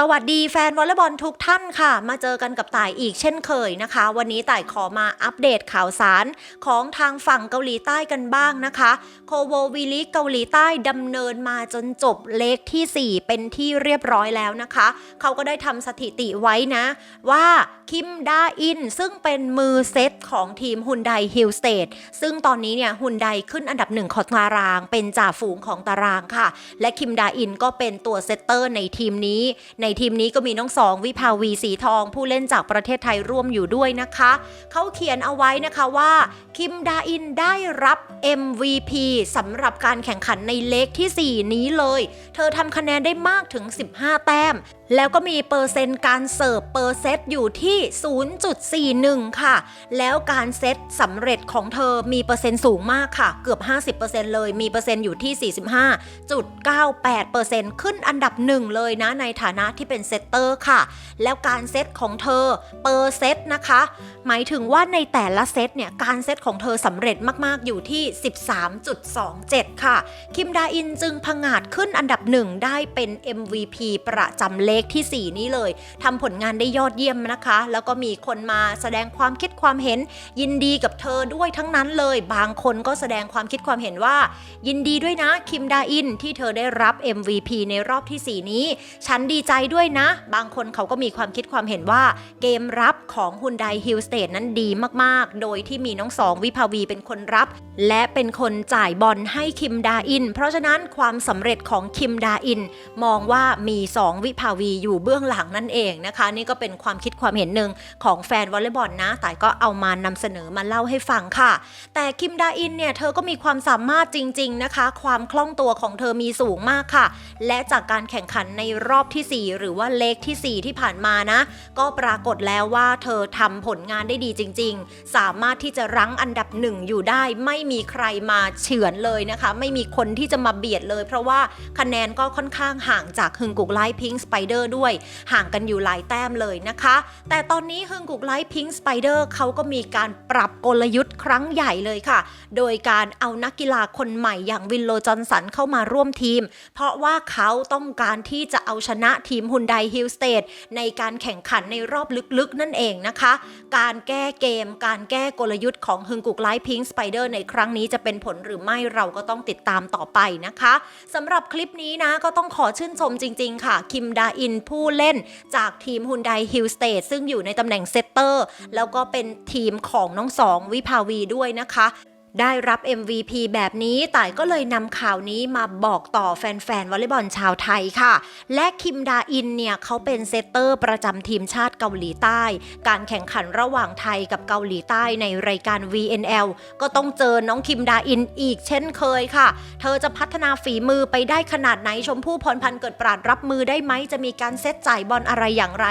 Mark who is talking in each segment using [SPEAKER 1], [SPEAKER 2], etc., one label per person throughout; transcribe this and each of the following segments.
[SPEAKER 1] สวัสดีแฟนวอลเลย์บอลทุกท่านค่ะ มาเจอกันกับต่ายอีกเช่นเคยนะคะ วันนี้ต่ายขอมาอัปเดตข่าวสารของทางฝั่งเกาหลีใต้กันบ้างนะคะ โคโววีลิกเกาหลีใต้ดำเนินมาจนจบเลขที่ 4 เป็นที่เรียบร้อยแล้วนะคะ เขาก็ได้ทำสถิติไว้นะ ว่าคิมดาอิน ซึ่งเป็นมือเซตของทีมฮุนไดฮิลสเตดซึ่งตอนนี้เนี่ยฮุนไดขึ้นอันดับหนึ่งของตาราง เป็นจ่าฝูงของตารางค่ะ และคิมดาอินก็เป็นตัวเซตเตอร์ในทีมนี้ในในทีมนี้ก็มีน้องสองวิภาวีสีทอง ผู้เล่นจากประเทศไทยร่วมอยู่ด้วยนะคะ เขาเขียนเอาไว้นะคะว่า คิมดาอินได้รับ MVP สำหรับการแข่งขันในเลขที่ 4 นี้เลย เธอทำคะแนนได้มากถึง 15 แต้ม แล้วก็มีเปอร์เซ็นต์การเสิร์ฟเปอร์เซตอยู่ที่ 0.41 ค่ะ แล้วการเซตสำเร็จของเธอมีเปอร์เซ็นต์สูงมากค่ะ เกือบ 50%เลย มีเปอร์เซ็นต์อยู่ที่ 45.98%ขึ้นอันดับหนึ่งเลยนะในฐานะที่เป็นเซตเตอร์ค่ะ แล้วการเซตของเธอเปอร์เซตนะคะ หมายถึงว่าในแต่ละเซตเนี่ย การเซตของเธอสำเร็จมากๆอยู่ที่ 13.27 ค่ะ คิมดาอินจึงผงาดขึ้นอันดับหนึ่งได้เป็น MVP ประจำเลขที่ 4 นี้เลยทำผลงานได้ยอดเยี่ยมนะคะ แล้วก็มีคนมาแสดงความคิดความเห็น ยินดีกับเธอด้วยทั้งนั้นเลย บางคนก็แสดงความคิดความเห็นว่า ยินดีด้วยนะคิมดาอินที่เธอได้รับ MVP ในรอบทีสี่4 นี้ ฉันดีใจด้วยนะ บางคนเขาก็มีความคิดความเห็นว่าเกมรับของฮุนไดฮิลสเต e นั้นดีมากๆ โดยที่มีน้องสองวิภาวีเป็นคนรับ และเป็นคนจ่ายบอลให้คิมดาอิน เพราะฉะนั้นความสำเร็จของคิมดาอิน มองว่ามี 2 วิภาวีอยู่เบื้องหลังนั่นเองนะคะ นี่ก็เป็นความคิดความเห็นหนึ่งของแฟนวอลเลย์บอลนะแต่ก็เอามานำเสนอมาเล่าให้ฟังค่ะ แต่คิมดาอินเนี่ยเธอก็มีความสามารถจริง ๆนะคะ ความคล่องตัวของเธอมีสูงมากค่ะ และจากการแข่งขันในรอบทีสี่4 หรือว่าเลขทีสี่ 4 ที่ผ่านมานะ ก็ปรากฏแล้วว่าเธอทำผลงานได้ดีจริง ๆ สามารถที่จะรั้งอันดับหนึ่งอยู่ได้ ไม่มีใครมาเฉือนเลยนะคะ ไม่มีคนที่จะมาเบียดเลย เพราะว่าคะแนนก็ค่อนข้างห่างจากฮึงกุกไลท์พิงค์สไปเดอร์ด้วย ห่างกันอยู่หลายแต้มเลยนะคะ แต่ตอนนี้ฮึงกุกไลท์พิงค์สไปเดอร์เขาก็มีการปรับกลยุทธ์ครั้งใหญ่เลยค่ะ โดยการเอานักกีฬาคนใหม่อย่างวินโลจอนสันเข้ามาร่วมทีม เพราะว่าเขาต้องการที่จะเอาชนะทีีมฮุนไดฮิลสเตดในการแข่งขันในรอบลึกๆ นั่นเองนะคะ การแก้เกม การแก้กลยุทธ์ของฮึงกุกไลท์พิงค์สไปเดอร์ในครั้งนี้จะเป็นผลหรือไม่เราก็ต้องติดตามต่อไปนะคะสำหรับคลิปนี้นะก็ต้องขอชื่นชมจริง ๆ ค่ะ คิมดาอินผู้เล่นจากทีมฮุนไดฮิลสเตดซึ่งอยู่ในตำแหน่งเซตเตอร์แล้วก็เป็นทีมของน้องสองวิภาวีด้วยนะคะ ได้รับ MVP แบบนี้ต่ายก็เลยนำข่าวนี้มาบอกต่อแฟนๆวอลเลย์บอลชาวไทยค่ะ และคิมดาอินเนี่ยเขาเป็นเซตเตอร์ประจำทีมชาติเกาหลีใต้ การแข่งขันระหว่างไทยกับเกาหลีใต้ในรายการ VNL ก็ต้องเจอน้องคิมดาอินอีกเช่นเคยค่ะ เธอจะพัฒนาฝีมือไปได้ขนาดไหนชมพู่พรพันธ์เกิดปราดรับมือได้ไหมจะมีการเซตจ่ายบอลอะไรอย่างไร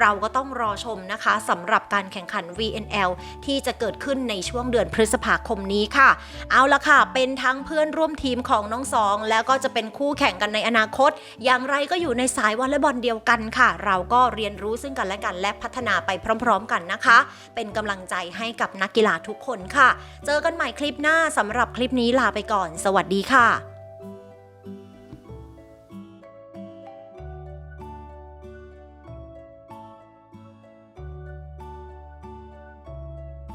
[SPEAKER 1] เราก็ต้องรอชมนะคะสำหรับการแข่งขัน VNL ที่จะเกิดขึ้นในช่วงเดือนพฤษภาคมนี้ค่ะ เอาละค่ะ เป็นทั้งเพื่อนร่วมทีมของน้องสอง แล้วก็จะเป็นคู่แข่งกันในอนาคต อย่างไรก็อยู่ในสายวอลเลย์บอลเดียวกันค่ะ เราก็เรียนรู้ซึ่งกันและกันและพัฒนาไปพร้อม ๆ กันนะคะ เป็นกำลังใจให้กับนักกีฬาทุกคนค่ะ เจอกันใหม่คลิปหน้าสำหรับคลิปนี้ลาไปก่อน สวัสดีค่ะ